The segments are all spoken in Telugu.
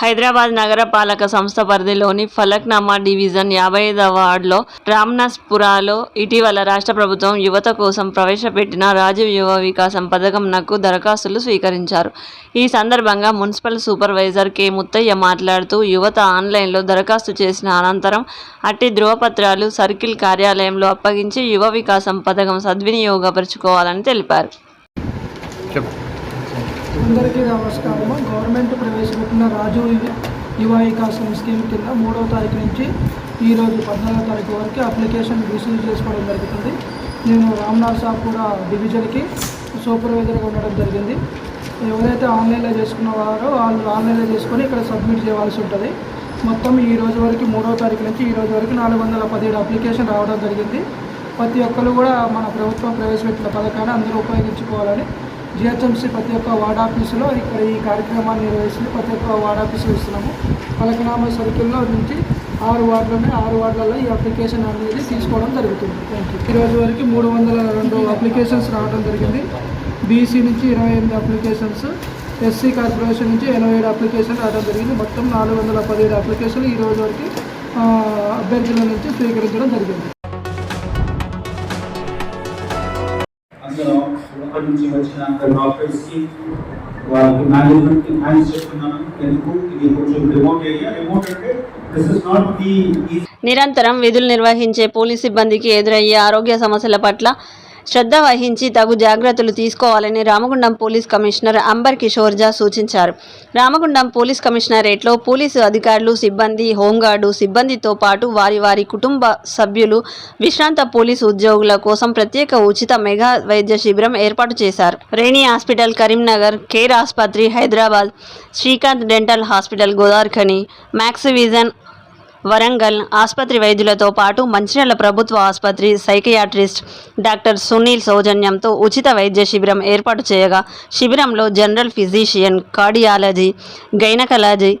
హైదరాబాద్ నగరపాలక సంస్థ పరిధిలోని ఫలక్నామా డివిజన్ యాభై ఐదవ వార్డులో రామ్నాస్పురాలో ఇటీవల రాష్ట్ర ప్రభుత్వం యువత కోసం ప్రవేశపెట్టిన రాజీవ్ యువ వికాసం పథకంనకు దరఖాస్తులు స్వీకరించారు. ఈ సందర్భంగా మున్సిపల్ సూపర్వైజర్ కె. ముత్తయ్య మాట్లాడుతూ యువత ఆన్లైన్లో దరఖాస్తు చేసిన అనంతరం అట్టి ధృవపత్రాలు సర్కిల్ కార్యాలయంలో అప్పగించి యువ వికాసం పథకం సద్వినియోగపరుచుకోవాలని తెలిపారు. అందరికీ నమస్కారము. గవర్నమెంట్ ప్రవేశపెట్టిన రాజు యువ వికాసం స్కీమ్ కింద మూడవ తారీఖు నుంచి ఈరోజు పద్నాలుగో తారీఖు వరకు అప్లికేషన్ రిసీవ్ చేసుకోవడం జరుగుతుంది. నేను రామ్నాథ్ సాపూర డివిజన్కి సూపర్వైజర్గా ఉండడం జరిగింది. ఎవరైతే ఆన్లైన్లో చేసుకున్న వారో వాళ్ళు ఆన్లైన్లో చేసుకొని ఇక్కడ సబ్మిట్ చేయవలసి ఉంటుంది. మొత్తం ఈ రోజు వరకు మూడవ తారీఖు నుంచి ఈ రోజు వరకు నాలుగు వందల పదిహేడు అప్లికేషన్ రావడం జరిగింది. ప్రతి ఒక్కరు కూడా మన ప్రభుత్వం ప్రవేశపెట్టిన పథకాన్ని అందరూ ఉపయోగించుకోవాలని జిహెచ్ఎంసీ ప్రతి ఒక్క వార్డ్ ఆఫీసులో ఇక్కడ ఈ కార్యక్రమాన్ని నిర్వహిస్తుంది ప్రతి ఒక్క వార్డ్ ఆఫీసులో ఇస్తున్నాము. పలకనామా సర్కిల్లో నుంచి ఆరు వార్డులోనే ఆరు వార్డులలో ఈ అప్లికేషన్ అనేది తీసుకోవడం జరుగుతుంది. థ్యాంక్ యూ ఈ రోజు వరకు మూడు వందల రెండు అప్లికేషన్స్ రావడం జరిగింది. బీసీ నుంచి ఇరవై ఎనిమిది అప్లికేషన్స్ ఎస్సీ కార్పొరేషన్ నుంచి ఎనభై ఏడు అప్లికేషన్ రావడం జరిగింది. మొత్తం నాలుగు వందల పదిహేడు అప్లికేషన్లు ఈరోజు వరకు అభ్యర్థుల నుంచి స్వీకరించడం జరిగింది. అక్కడి నుంచి వచ్చిన డాక్టర్స్కి వాళ్ళకి మేనేజ్మెంట్కి థ్యాంక్స్ చెప్తున్నాను. ఎందుకు? ఇది కొంచెం రిమోట్ ఏరియా రిమోట్ అంటే దిస్ ఇస్ నాట్ ది నిరంతరం విధులు నిర్వహించే పోలీస్ సిబ్బందికి ఎదురయ్యే ఆరోగ్య సమస్యల పట్ల శ్రద్ధ వహించి తగు జాగ్రత్తలు తీసుకోవాలని రామగుండం పోలీస్ కమిషనర్ అంబర్ కిషోర్జా సూచించారు. రామగుండం పోలీస్ కమిషనరేట్లో పోలీసు అధికారులు సిబ్బంది హోంగార్డు సిబ్బందితో పాటు వారి వారి కుటుంబ సభ్యులు విశ్రాంత పోలీసు ఉద్యోగుల కోసం ప్రత్యేక ఉచిత మెగా వైద్య శిబిరం ఏర్పాటు చేశారు. రేణి హాస్పిటల్ కరీంనగర్ కేర్ ఆసుపత్రి Hyderabad Srikanth dental hospital Godavarikhani Max Vision Warangal ఆసుపత్రి వైద్యులతో పాటు మంచిర్యాల ప్రభుత్వ ఆసుపత్రి సైకియాట్రిస్ట్ డాక్టర్ సునీల్ సౌజన్యంతో ఉచిత వైద్య శిబిరం ఏర్పాటు చేయగా శిబిరంలో general physician cardiology gynaecology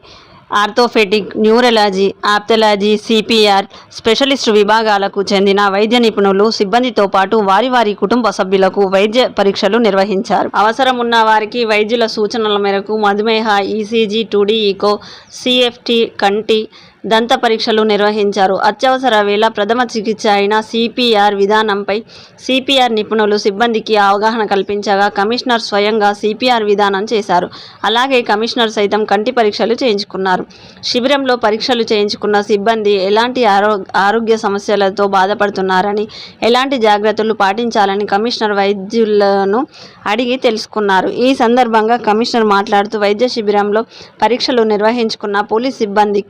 orthopaedic neurology ophthalmology CPR specialist విభాగాలకు చెందిన వైద్య నిపుణులు సిబ్బందితో పాటు వారి వారి కుటుంబ సభ్యులకు వైద్య పరీక్షలు నిర్వహించారు. అవసరం ఉన్న వారికి వైద్యుల సూచనల మేరకు మధుమేహ ఈసీజీ టూడీ ఈకో సిఎఫ్టి కంటి దంత పరీక్షలు నిర్వహించారు. అత్యవసర వేళ ప్రథమ చికిత్స అయిన సిపిఆర్ విధానంపై సిపిఆర్ నిపుణులు సిబ్బందికి అవగాహన కల్పించగా కమిషనర్ స్వయంగా సిపిఆర్ విధానం చేశారు. అలాగే కమిషనర్ సైతం కంటి పరీక్షలు చేయించుకున్నారు. శిబిరంలో పరీక్షలు చేయించుకున్న సిబ్బంది ఎలాంటి ఆరో ఆరోగ్య సమస్యలతో బాధపడుతున్నారని ఎలాంటి జాగ్రత్తలు పాటించాలని కమిషనర్ వైద్యులను అడిగి తెలుసుకున్నారు. ఈ సందర్భంగా కమిషనర్ మాట్లాడుతూ వైద్య శిబిరంలో పరీక్షలు నిర్వహించుకున్న పోలీస్ సిబ్బంది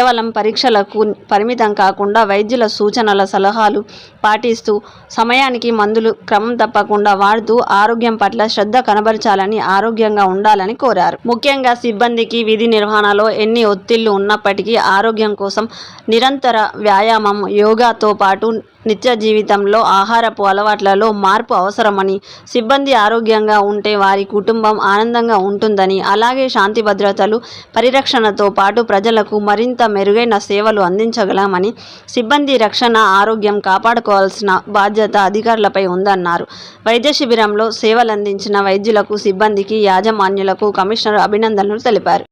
కేవలం పరీక్షలకు పరిమితం కాకుండా వైద్యుల సూచనల సలహాలు పాటిస్తూ సమయానికి మందులు క్రమం తప్పకుండా వాడుతూ ఆరోగ్యం పట్ల శ్రద్ధ కనబరచాలని ఆరోగ్యంగా ఉండాలని కోరారు. ముఖ్యంగా సిబ్బందికి విధి నిర్వహణలో ఎన్ని ఒత్తిళ్ళు ఉన్నప్పటికీ ఆరోగ్యం కోసం నిరంతర వ్యాయామం యోగాతో పాటు నిత్య జీవితంలో ఆహారపు అలవాట్లలో మార్పు అవసరమని సిబ్బంది ఆరోగ్యంగా ఉంటే వారి కుటుంబం ఆనందంగా ఉంటుందని అలాగే శాంతి భద్రతలు పరిరక్షణతో పాటు ప్రజలకు మరింత మెరుగైన సేవలు అందించగలమని సిబ్బంది రక్షణ ఆరోగ్యం కాపాడుకోవాల్సిన బాధ్యత అధికారులపై ఉందన్నారు. వైద్య శిబిరంలో సేవలందించిన వైద్యులకు సిబ్బందికి యాజమాన్యులకు కమిషనర్ అభినందనలు తెలిపారు.